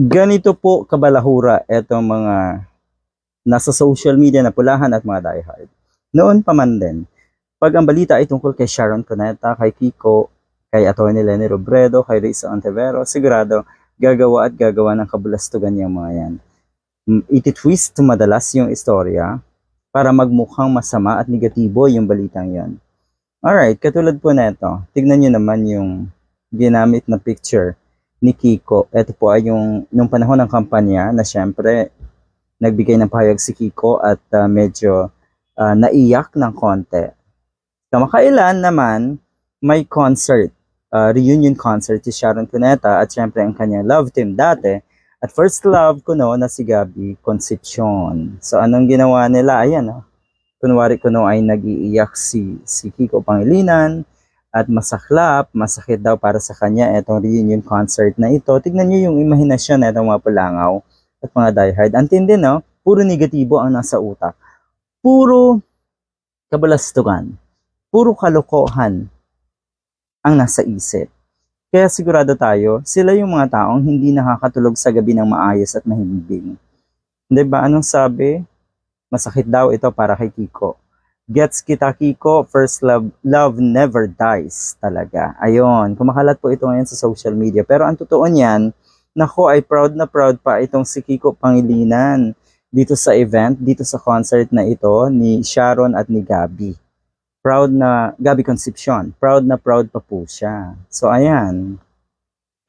Ganito po kabalahura etong mga nasa social media na pulahan at mga diehard. Noon pa man din, pag ang balita ay tungkol kay Sharon Cuneta, kay Kiko, kay Atty. Lenny Robredo, kay Risa Ontivero, sigurado gagawa at gagawa ng kabulastugan yung mga yan. Mm, Iti-twist madalas yung istorya para magmukhang masama at negatibo yung balitang yan. Alright, katulad po neto, tignan nyo naman yung ginamit na picture ni Kiko. Ito po ay yung nung panahon ng kampanya na syempre nagbigay ng pahayag si Kiko at ah, medyo ah, naiyak ng konti. Kamakailan naman may concert, ah, reunion concert si Sharon Cuneta at syempre ang kanyang love team dati at first love ko no na si Gabby Concepcion. So anong ginawa nila? Ayan no. Kunwari ko no ay nagiiyak si, si Kiko Pangilinan at masaklap, masakit daw para sa kanya itong reunion concert na ito. Tignan niyo yung imahinasyon na itong mga pulangaw at mga diehard. Antindi, no? Puro negatibo ang nasa utak. Puro kabalastugan. Puro kalokohan ang nasa isip. Kaya sigurado tayo, sila yung mga taong hindi nakakatulog sa gabi ng maayos at mahimbing. Ba? Anong sabi? Masakit daw ito para kay Kiko. Gets kita Kiko, first love, love never dies talaga. Ayon, kumakalat po ito ngayon sa social media. Pero ang totoo niyan, nako ay proud na proud pa itong si Kiko Pangilinan dito sa event, dito sa concert na ito ni Sharon at ni Gabi. Proud na, Gabi Concepcion, proud na proud pa po siya. So ayan,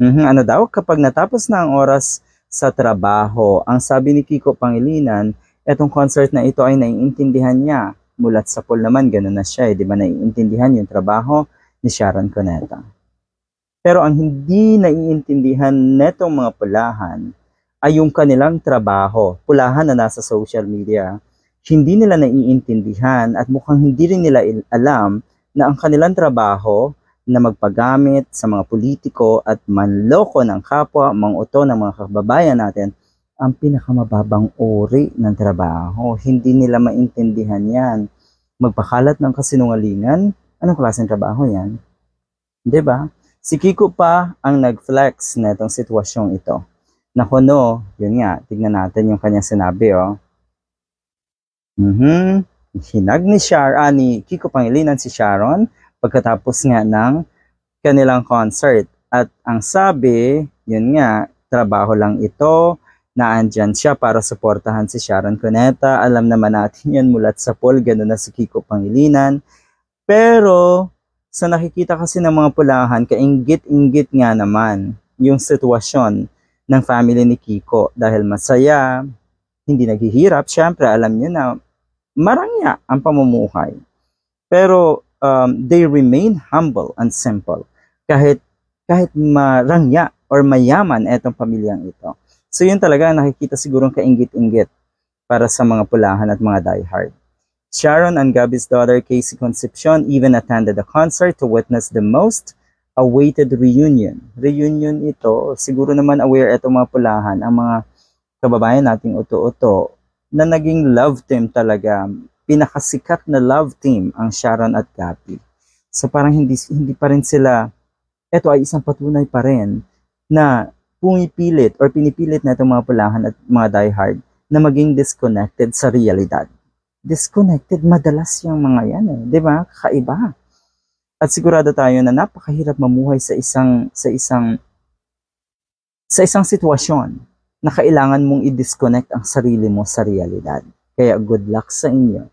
Mhm, ano daw, kapag natapos na ang oras sa trabaho, ang sabi ni Kiko Pangilinan, etong concert na ito ay naiintindihan niya. Mulat sa pool naman, ganun na siya, eh, di ba naiintindihan yung trabaho ni Sharon Cuneta. Pero ang hindi naiintindihan netong mga pulahan ay yung kanilang trabaho, pulahan na nasa social media. Hindi nila naiintindihan at mukhang hindi rin nila il- alam na ang kanilang trabaho na magpagamit sa mga politiko at manloko ng kapwa, manguto ng mga kababayan natin, ang pinakamababang uri ng trabaho. Hindi nila maintindihan yan. Magpakalat ng kasinungalingan, anong klaseng trabaho yan? ba? Si Kiko pa ang nag-flex na itong sitwasyong ito. Naku no, yun nga, tignan natin yung kanyang sinabi, oh. Mhm. Hinag ni Shar, ah, ni Kiko Pangilinan si Sharon pagkatapos nga ng kanilang concert. At ang sabi, yun nga, trabaho lang ito, naandyan siya para suportahan si Sharon Cuneta. Alam naman natin yan mulat sa poll, gano'n na si Kiko Pangilinan. Pero, sa nakikita kasi ng mga pulahan, kainggit-inggit nga naman yung sitwasyon ng family ni Kiko dahil masaya, hindi naghihirap. Siyempre, alam niyo na marangya ang pamumuhay. Pero um, they remain humble and simple kahit kahit marangya or mayaman etong pamilyang ito. So yun talaga nakikita sigurong kainggit-inggit para sa mga pulahan at mga diehard. Sharon and Gabby's daughter Casey Concepcion even attended the concert to witness the most awaited reunion. Reunion ito, siguro naman aware itong mga pulahan, ang mga kababayan nating uto-uto, na naging love team talaga. Pinakasikat na love team ang Sharon at Gabby. So parang hindi, hindi pa rin sila, ito ay isang patunay pa rin na pumipilit or pinipilit na itong mga pulahan at mga diehard na maging disconnected sa realidad. Disconnected, madalas yung mga yan eh. Di ba? Kaiba. At sigurado tayo na napakahirap mamuhay sa isang sa isang sa isang sitwasyon na kailangan mong i-disconnect ang sarili mo sa realidad. Kaya good luck sa inyo.